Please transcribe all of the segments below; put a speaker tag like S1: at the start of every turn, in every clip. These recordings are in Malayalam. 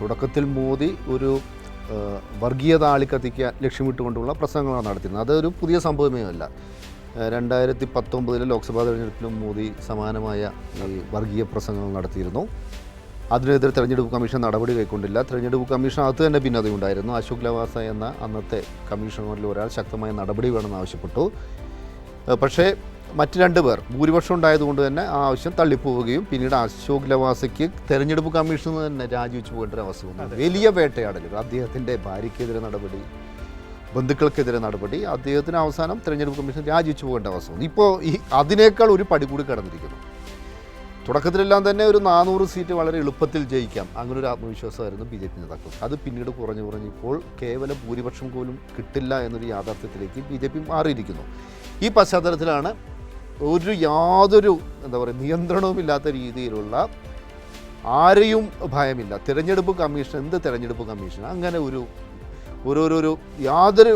S1: തുടക്കത്തിൽ മോദി ഒരു വർഗീയ വർഗീയത ആളിക്കത്തിക്കാൻ ലക്ഷ്യമിട്ടുകൊണ്ടുള്ള പ്രസംഗങ്ങളാണ് നടത്തിയിരുന്നത്. അതൊരു പുതിയ സംഭവമേ അല്ല. രണ്ടായിരത്തി പത്തൊമ്പതിലെ ലോക്സഭാ തെരഞ്ഞെടുപ്പിലും മോദി സമാനമായ വർഗീയ പ്രസംഗങ്ങൾ നടത്തിയിരുന്നു. അതിനെതിരെ തെരഞ്ഞെടുപ്പ് കമ്മീഷൻ നടപടി കൈക്കൊണ്ടില്ല. തെരഞ്ഞെടുപ്പ് കമ്മീഷൻ അത് തന്നെ ഭിന്നതയുണ്ടായിരുന്നു. അശോക് ലവാസ എന്ന അന്നത്തെ കമ്മീഷണറിൽ ഒരാൾ ശക്തമായ നടപടി വേണമെന്ന് ആവശ്യപ്പെട്ടു. പക്ഷേ മറ്റ് രണ്ട് പേർ ഭൂരിപക്ഷം ഉണ്ടായതുകൊണ്ട് തന്നെ ആ ആവശ്യം തള്ളിപ്പോവുകയും പിന്നീട് അശോക് ലവാസയ്ക്ക് തെരഞ്ഞെടുപ്പ് കമ്മീഷനിൽ നിന്ന് തന്നെ രാജിവെച്ച് പോകേണ്ട ഒരു അവസ്ഥ വന്നു. വലിയ വേട്ടയാടലുകൾ. അദ്ദേഹത്തിന്റെ ഭാര്യയ്ക്കെതിരെ നടപടി ബന്ധുക്കൾക്കെതിരെ നടപടി അദ്ദേഹത്തിന് അവസാനം തെരഞ്ഞെടുപ്പ് കമ്മീഷൻ രാജിവെച്ച് പോകേണ്ട അവസ്ഥ വന്നു. ഇപ്പോൾ ഈ അതിനേക്കാൾ ഒരു പടി കൂടി കടന്നിരിക്കുന്നു. തുടക്കത്തിലെല്ലാം തന്നെ ഒരു നാനൂറ് സീറ്റ് വളരെ എളുപ്പത്തിൽ ജയിക്കാം. അങ്ങനെ ഒരു ആത്മവിശ്വാസമായിരുന്നു ബി ജെ പി നേതാക്കൾ. അത് പിന്നീട് കുറഞ്ഞു കുറഞ്ഞ് ഇപ്പോൾ കേവല ഭൂരിപക്ഷം പോലും കിട്ടില്ല എന്നൊരു യാഥാർത്ഥ്യത്തിലേക്ക് ബി ജെ പി മാറിയിരിക്കുന്നു. ഈ പശ്ചാത്തലത്തിലാണ് ഒരു യാതൊരു എന്താ പറയുക നിയന്ത്രണവുമില്ലാത്ത രീതിയിലുള്ള ആരെയും ഭയമില്ല. തിരഞ്ഞെടുപ്പ് കമ്മീഷൻ എന്ത് തിരഞ്ഞെടുപ്പ് കമ്മീഷൻ? അങ്ങനെ ഒരു ഓരോരോ യാതൊരു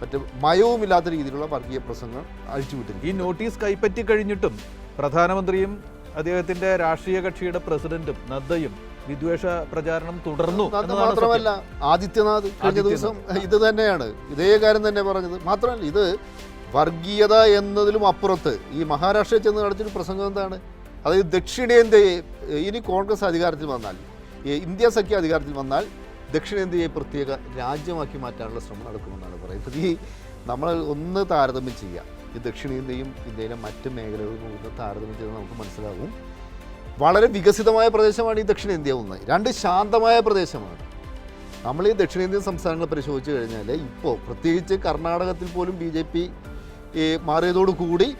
S1: മറ്റേ മയവുമില്ലാത്ത രീതിയിലുള്ള വർഗീയ പ്രസംഗങ്ങൾ അഴിച്ചുവിട്ടിരിക്കും
S2: ഈ നോട്ടീസ് കൈപ്പറ്റി കഴിഞ്ഞിട്ടും പ്രധാനമന്ത്രിയും അദ്ദേഹത്തിന്റെ രാഷ്ട്രീയ കക്ഷിയുടെ പ്രസിഡന്റും നദ്ദയും വിദ്വേഷ പ്രചാരണം തുടർന്നു
S1: മാത്രമല്ല ആദിത്യനാഥ് കഴിഞ്ഞ ദിവസം ഇത് തന്നെയാണ്. ഇതേ കാര്യം തന്നെ പറഞ്ഞത്. മാത്രമല്ല ഇത് വർഗീയത എന്നതിലും അപ്പുറത്ത് ഈ മഹാരാഷ്ട്രയിൽ ചെന്ന് നടത്തിയൊരു പ്രസംഗം എന്താണ്? അതായത് ദക്ഷിണേന്ത്യയെ ഇനി കോൺഗ്രസ് അധികാരത്തിൽ വന്നാൽ ഇന്ത്യ സഖ്യ അധികാരത്തിൽ വന്നാൽ ദക്ഷിണേന്ത്യയെ പ്രത്യേക രാജ്യമാക്കി മാറ്റാനുള്ള ശ്രമം നടക്കുമെന്നാണ് പറയുന്നത്. ഈ നമ്മൾ ഒന്ന് താരതമ്യം ചെയ്യുക ഈ ദക്ഷിണേന്ത്യയും ഇന്ത്യയിലെ മറ്റ് മേഖലകളും ഒന്ന് താരതമ്യം ചെയ്താൽ നമുക്ക് മനസ്സിലാകും വളരെ വികസിതമായ പ്രദേശമാണ് ഈ ദക്ഷിണേന്ത്യ ഒന്ന്. രണ്ട് ശാന്തമായ പ്രദേശമാണ്. നമ്മൾ ഈ ദക്ഷിണേന്ത്യൻ സംസ്ഥാനങ്ങൾ പരിശോധിച്ച് കഴിഞ്ഞാൽ ഇപ്പോൾ പ്രത്യേകിച്ച് കർണാടകത്തിൽ പോലും ബി ജെ പി മാറിയതോടുകൂടി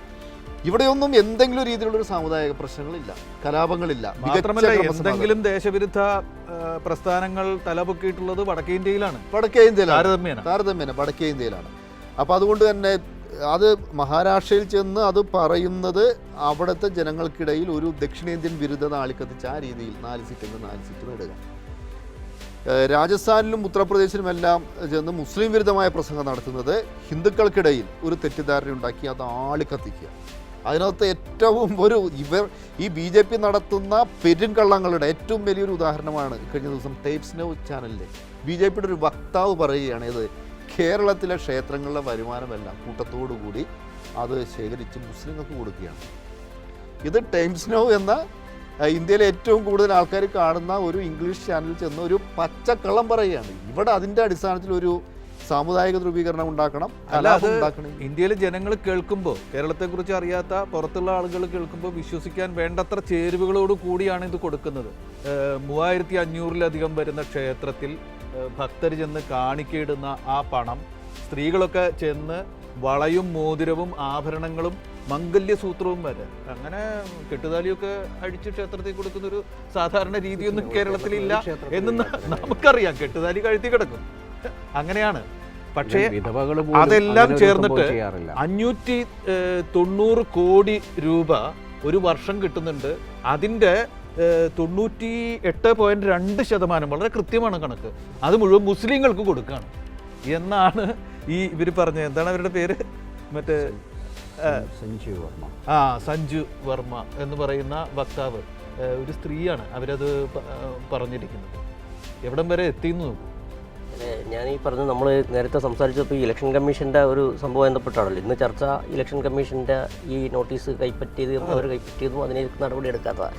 S1: ഇവിടെയൊന്നും എന്തെങ്കിലും രീതിയിലുള്ളൊരു സാമുദായിക പ്രശ്നങ്ങളില്ല കലാപങ്ങളില്ല
S2: മാത്രമല്ല എന്തെങ്കിലും ദേശവിരുദ്ധ പ്രസ്ഥാനങ്ങൾ തലപൊക്കിയിട്ടുള്ളത് വടക്കേ ഇന്ത്യയിലാണ്.
S1: വടക്കേ ഇന്ത്യയിലാണ്.
S2: താരതമ്യേന.
S1: താരതമ്യേന വടക്കേ ഇന്ത്യയിലാണ്. അപ്പോൾ അതുകൊണ്ട് തന്നെ അത് മഹാരാഷ്ട്രയിൽ ചെന്ന് അത് പറയുന്നത് അവിടുത്തെ ജനങ്ങൾക്കിടയിൽ ഒരു ദക്ഷിണേന്ത്യൻ വിരുദ്ധ നാളിക്കത്തിച്ച് ആ രീതിയിൽ നാല് സീറ്റിൽ നാല് സീറ്റ് നേടുക രാജസ്ഥാനിലും ഉത്തർപ്രദേശിലുമെല്ലാം ചെന്ന് മുസ്ലിം വിരുദ്ധമായ പ്രസംഗം നടത്തുന്നത് ഹിന്ദുക്കൾക്കിടയിൽ ഒരു തെറ്റിദ്ധാരണ ഉണ്ടാക്കി അത് ആളിക്കത്തിക്കുക അതിനകത്ത് ഏറ്റവും ഒരു ഇവർ ഈ ബി ജെ പി നടത്തുന്ന പെരുംകള്ളങ്ങളുടെ ഏറ്റവും വലിയൊരു ഉദാഹരണമാണ് കഴിഞ്ഞ ദിവസം ടൈപ്സ് നോ ചാനലിലെ ബി ജെ പിയുടെ ഒരു വക്താവ് പറയുകയാണ് ഇത് കേരളത്തിലെ ക്ഷേത്രങ്ങളിലെ വരുമാനമെല്ലാം കൂട്ടത്തോടു കൂടി അത് ശേഖരിച്ച് മുസ്ലിങ്ങൾക്ക് കൊടുക്കുകയാണ്. ഇത് ടൈംസ് നോ എന്ന ഇന്ത്യയിലെ ഏറ്റവും കൂടുതൽ ആൾക്കാർ കാണുന്ന ഒരു ഇംഗ്ലീഷ് ചാനലിൽ ചെന്ന് ഒരു പച്ചക്കള്ളം പറയുകയാണ്. ഇവിടെ അതിന്റെ അടിസ്ഥാനത്തിൽ ഒരു സാമുദായിക ധ്രുവീകരണം ഉണ്ടാക്കണം അല്ലാതെ
S2: ഇന്ത്യയിലെ ജനങ്ങൾ കേൾക്കുമ്പോൾ കേരളത്തെക്കുറിച്ച് അറിയാത്ത പുറത്തുള്ള ആളുകൾ കേൾക്കുമ്പോൾ വിശ്വസിക്കാൻ വേണ്ടത്ര ചേരുവകളോട് കൂടിയാണ് ഇത് കൊടുക്കുന്നത്. മൂവായിരത്തി അഞ്ഞൂറിലധികം വരുന്ന ക്ഷേത്രത്തിൽ ഭക്തർ ചെന്ന് കാണിക്കയിടുന്ന ആ പണം സ്ത്രീകളൊക്കെ ചെന്ന് വളയും മോതിരവും ആഭരണങ്ങളും മംഗല്യസൂത്രവും വരെ. അങ്ങനെ കെട്ടുതാലിയൊക്കെ അഴിച്ച് ക്ഷേത്രത്തിൽ കൊടുക്കുന്ന ഒരു സാധാരണ രീതിയൊന്നും കേരളത്തിലില്ല എന്ന് നമുക്കറിയാം. കെട്ടുതാലി കഴുത്തി കിടക്കും. അങ്ങനെയാണ്. പക്ഷേ അതെല്ലാം ചേർന്നിട്ട് അഞ്ഞൂറ്റി തൊണ്ണൂറ് കോടി രൂപ ഒരു വർഷം കിട്ടുന്നുണ്ട്. അതിന്റെ തൊണ്ണൂറ്റി എട്ട് പോയിന്റ് രണ്ട് ശതമാനം വളരെ കൃത്യമാണ് കണക്ക്. അത് മുഴുവൻ മുസ്ലിങ്ങൾക്ക് കൊടുക്കുകയാണ് എന്നാണ് ഈ ഇവർ പറഞ്ഞത്. എന്താണ് അവരുടെ പേര്? മറ്റേ ഏഹ്,
S3: സഞ്ജീവ് വർമ്മ.
S2: ആ സഞ്ജു വർമ്മ എന്ന് പറയുന്ന വക്താവ് ഒരു സ്ത്രീയാണ് അവരത് പറഞ്ഞിരിക്കുന്നത്. എവിടം വരെ എത്തിയെന്ന് നോക്കൂ.
S4: ഞാൻ ഈ പറഞ്ഞ നമ്മൾ നേരത്തെ സംസാരിച്ചപ്പോൾ ഈ ഇലക്ഷൻ കമ്മീഷന്റെ ഒരു സംഭവം ബന്ധപ്പെട്ടാണല്ലോ ഇന്ന് ചർച്ച ഇലക്ഷൻ കമ്മീഷന്റെ ഈ നോട്ടീസ് കൈപ്പറ്റിയതും അവർ കൈപ്പറ്റിയതും അതിനെ നടപടി എടുക്കാത്തതാണ്